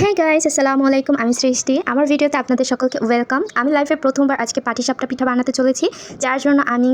হ্যাঁ গাইস আসসালামু আলাইকুম আমি সৃষ্টি আমার ভিডিওতে আপনাদের সকলকে ওয়েলকাম আমি লাইফে প্রথমবার আজকে পাটিসাপটা পিঠা বানাতে চলেছি। যার জন্য আমি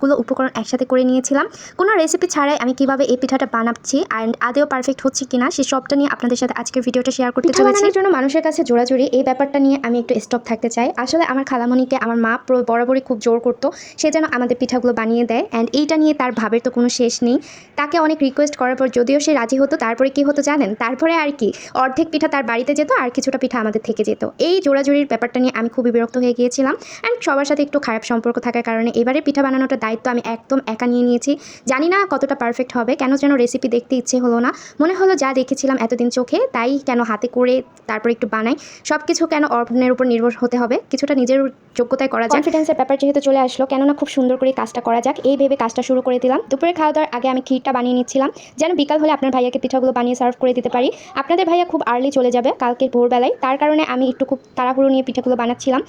সবগুলো উপকরণ একসাথে করে নিয়েছিলাম। কোনো রেসিপি ছাড়াই আমি কীভাবে এই পিঠাটা বানাচ্ছি অ্যান্ড আদেও পারফেক্ট হচ্ছে কিনা সেই সবটা নিয়ে আপনাদের সাথে আজকের ভিডিওটা শেয়ার করতে চলেছি। জন্য মানুষের কাছে জোড়াজুড়ি এই ব্যাপারটা নিয়ে আমি একটু স্টপ থাকতে চাই। আসলে আমার খালামণিকে আমার মা বরাবরই খুব জোর করতো সে যেন আমাদের পিঠাগুলো বানিয়ে দেয় অ্যান্ড এইটা নিয়ে তার ভাবের তো কোনো শেষ নেই। তাকে অনেক রিকোয়েস্ট করার পর যদিও সে রাজি হতো তারপরে কি হতো জানেন? তারপরে আর কি অর্ধেক পিঠা তার বাড়িতে যেত আর কিছুটা পিঠা আমাদের থেকে যেত। এই জোড়াজুড়ির ব্যাপারটা নিয়ে আমি খুবই বিরক্ত হয়ে গিয়েছিলাম অ্যান্ড সবার সাথে একটু খারাপ সম্পর্ক থাকার কারণে এবারে পিঠা বানানোটা দায়িত্ব আমি একদম একা নিয়ে নিয়েছি। জানি না কতটা পারফেক্ট হবে, কেন যেন রেসিপি দেখতে ইচ্ছে হলো না। মনে হলো যা দেখেছিলাম এতদিন চোখে, তাই কেন হাতে করে তারপর একটু বানাই। সব কিছু কেন অর্পণের উপর নির্ভর হতে হবে? কিছুটা নিজের যোগ্যতায় করা যায় কনফিডেন্সের ব্যাপার যেহেতু চলে আসলো, কেননা খুব সুন্দর করে কাজটা করা যাক। এই ভেবে কাজটা শুরু করে দিলাম। দুপুরে খাওয়া দাওয়ার আগে আমি ক্ষীরটা বানিয়ে নিচ্ছিলাম। যেন বিকাল হলে আপনার ভাইয়াকে পিঠাগুলো বানিয়ে সার্ভ করে দিতে পারি। আপনাদের ভাইয়া খুব আর্লি চলে যাবে কালকে ভোরবেলায়। তার কারণে আমি একটু খুব তাড়াহুড়ো নিয়ে পিঠাগুলো বানাচ্ছিলাম।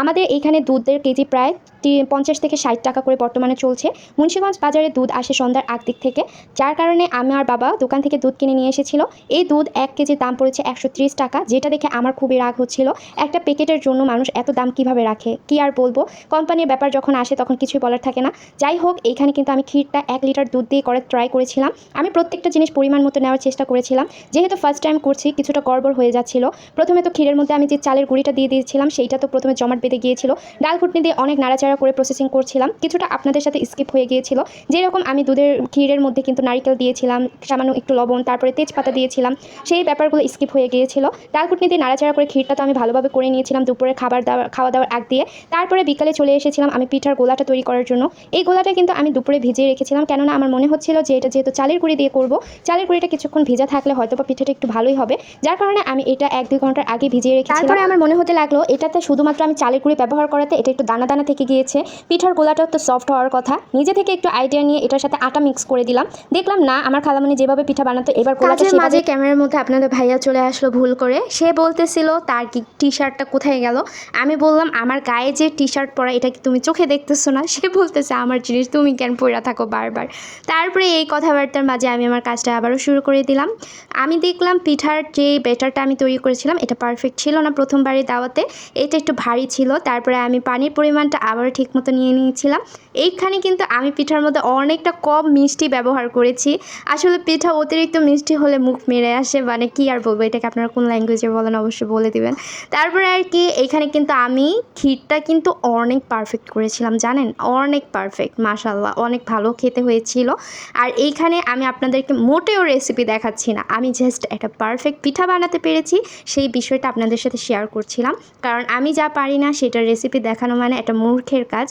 আমাদের এইখানে দুধের কেজি প্রায় পঞ্চাশ থেকে ষাট টাকা করে বর্তমানে চলছে। মুন্সিগঞ্জ বাজারে দুধ আসে সন্ধ্যার আগ দিক থেকে। যার কারণে আমার বাবা দোকান থেকে দুধ কিনে নিয়ে এসেছিল। এই দুধ এক কেজির দাম পড়েছে একশো ত্রিশ টাকা, যেটা দেখে আমার খুবই রাগ হচ্ছিল। একটা প্যাকেটের জন্য মানুষ এত দাম কীভাবে রাখে? কি আর বলব? কোম্পানির ব্যাপার যখন আসে তখন কিছুই বলার থাকে না। যাই হোক, এইখানে কিন্তু আমি ক্ষীরটা এক লিটার দুধ দিয়ে করে ট্রাই করেছিলাম। আমি প্রত্যেকটা জিনিস পরিমাণ মতো নেওয়ার চেষ্টা করেছিলাম। যেহেতু ফার্স্ট টাইম করছি, কিছুটা গড়বড় হয়ে যাচ্ছিল। প্রথমে তো ক্ষীরের মধ্যে আমি যে চালের গুঁড়িটা দিয়ে দিয়েছিলাম, সেইটা তো প্রথমে জমাট বেঁধে গিয়েছিল। ডাল ঘুটনি দিয়ে অনেক নাড়াচাড়া করে প্রসেসিং করছিলাম। কিছুটা আপনাদের সাথে স্কিপ হয়ে গিয়েছিল। যেরকম আমি দুধের ক্ষীরের মধ্যে কিন্তু নারিকেল দিয়েছিলাম, সামান্য একটু লবণ, তারপরে তেজপাতা দিয়েছিলাম, সেই ব্যাপারগুলো স্কিপ হয়ে গিয়েছিল। ডাল ঘুটনি দিয়ে নাড়াচাড়া করে ক্ষীরটা তো আমি ভালোভাবে করে নিয়েছিলাম দুপুরে খাবার দাবার খাওয়া দাওয়ার আগ দিয়ে। তারপরে বিকালে চলে এসেছিলাম আমি পিঠার গোলাটা তৈরি করার জন্য। এই গোলাটা কিন্তু আমি দুপুরে ভিজিয়ে রেখেছিলাম, কেননা আমার মনে হচ্ছিল যে এটা যেহেতু চালের গুঁড়ি দিয়ে করব, চালের গুঁড়িটা কিছুক্ষণ ভিজা থাকলে হয়তো বা পিঠাটা একটু ভালোই হবে। যার কারণে আমি এটা এক দুই ঘণ্টার আগে ভিজিয়ে রেখেছিলাম। তারপরে আমার মনে হতে লাগল, এটাতে শুধুমাত্র আমি চালের গুঁড়ি ব্যবহার করাতে, এটা একটু দানা দানা থেকে গিয়েছে। পিঠার গোলাটাও তো সফট হওয়ার কথা। নিজে থেকে একটু আইডিয়া নিয়ে এটার সাথে আটা মিক্স করে দিলাম। দেখলাম না আমার খালামণি যেভাবে পিঠা বানাতো এবার কাজের মাঝে ক্যামেরার মধ্যে আপনাদের ভাইয়া চলে আসলো ভুল করে। সে বলতেছিল তার কি টি শার্টটা কোথায় গেল? আমি বললাম আমার গায়ে যে টি শার্ট পরা এটা কি তুমি চোখে দেখতেছো না? সে বলতেছে আমার জিনিস তুমি কেন পড়া থাকো বারবার? তারপরে এই কথাবার্তার মাঝে আমি আমার কাজটা আবারও শুরু করে দিলাম। আমি দেখলাম পিঠার যে ব্যাটারটা আমি তৈরি করেছিলাম এটা পারফেক্ট ছিল না প্রথমবারের দাওয়াতে। এটা একটু ভারী ছিল তারপরে আমি পানির পরিমাণটা আবারও ঠিকমতো নিয়ে নিয়েছিলাম। এইখানে কিন্তু আমি পিঠার মধ্যে অনেকটা কম মিষ্টি ব্যবহার করেছি। আসলে পিঠা অতিরিক্ত মিষ্টি হলে মুখ মেরে আসে মানে কি আর বলব, এটাকে আপনারা কোন ল্যাঙ্গুয়েজে বলেন অবশ্যই বলে দিবেন। তারপরে আর কি, এখানে কিন্তু আমি ক্ষীরটা কিন্তু অনেক পারফেক্ট করেছিলাম, জানেন? অনেক পারফেক্ট মাশাল্লাহ অনেক ভালো খেতে হয়েছিল। আর এইখানে আমি আপনাদেরকে মোটেও রেসিপি দেখাচ্ছি না, আমি জাস্ট একটা পারফেক্ট পিঠা বানাতে পেরেছি, সেই বিষয়টা আপনাদের সাথে শেয়ার করছিলাম। কারণ আমি যা পারি না, সেটার রেসিপি দেখানো মানে একটা মূর্খের কাজ।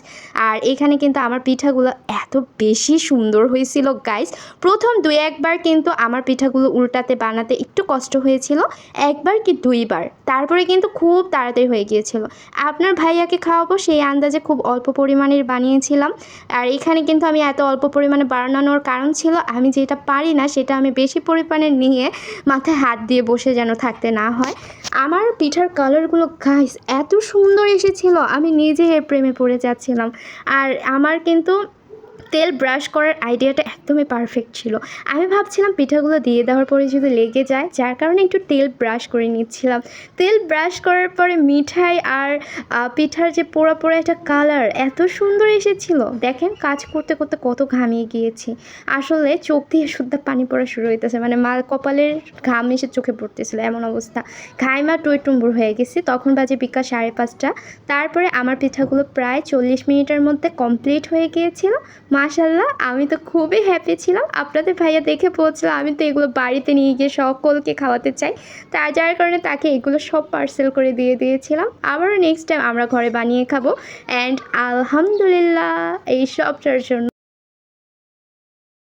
আর এখানে কিন্তু আমার পিঠাগুলো এত বেশি সুন্দর হয়েছিল গাইস প্রথম দুই একবার কিন্তু আমার পিঠাগুলো উল্টাতে বানাতে একটু কষ্ট হয়েছিল, একবার কি দুইবার। তারপরে কিন্তু খুব তাড়াতাড়ি হয়ে গিয়েছিল। আপনার ভাইয়াকে খাওয়াবো, সেই আন্দাজে খুব অল্প পরিমাণের বানিয়েছিলাম। আর এখানে কিন্তু আমি এত অল্প পরিমাণে বানানোর কারণ ছিল, আমি যেটা পারি না সেটা আমি বেশি পরিমাণে নিয়ে মাথায় হাত দিয়ে বসে যেন থাকতে না হয়। আমার পিঠার কালারগুলো গাইস এত সুন্দর এসেছিল, আমি নিজে এর প্রেমে পড়ে যাচ্ছিলাম। আর আমার কিন্তু তেল ব্রাশ করার আইডিয়াটা একদমই পারফেক্ট ছিল। আমি ভাবছিলাম পিঠাগুলো দিয়ে দেওয়ার পরে যদি লেগে যায়, যার কারণে একটু তেল ব্রাশ করে নিচ্ছিলাম। তেল ব্রাশ করার পরে মিঠাই আর পিঠার যে পোড়া পোড়া একটা কালার এত সুন্দর এসেছিল। দেখেন কাজ করতে করতে কত ঘামিয়ে গিয়েছি। আসলে চোখ দিয়ে শুদ্ধ পানি পড়া শুরু হইতেছে মানে মা কপালের ঘাম এসে চোখে পড়তেছিল এমন অবস্থা। ঘাইমা টুই টুম্বুর হয়ে গেছি, তখন বাজে বিকাল সাড়ে পাঁচটা। তারপরে আমার পিঠাগুলো প্রায় চল্লিশ মিনিটের মধ্যে কমপ্লিট হয়ে গিয়েছিল। মাশাল্লাহ আমি তো খুবই হ্যাপি ছিলাম। আপনাদের ভাইয়া দেখে পৌঁছলো আমি তো এগুলো বাড়িতে নিয়ে গিয়ে সকলকে খাওয়াতে চাই। তা যার কারণে তাকে এগুলো সব পার্সেল করে দিয়ে দিয়েছিলাম। আবারও নেক্সট টাইম আমরা ঘরে বানিয়ে খাব। অ্যান্ড আলহামদুলিল্লাহ, এই সবটার জন্য।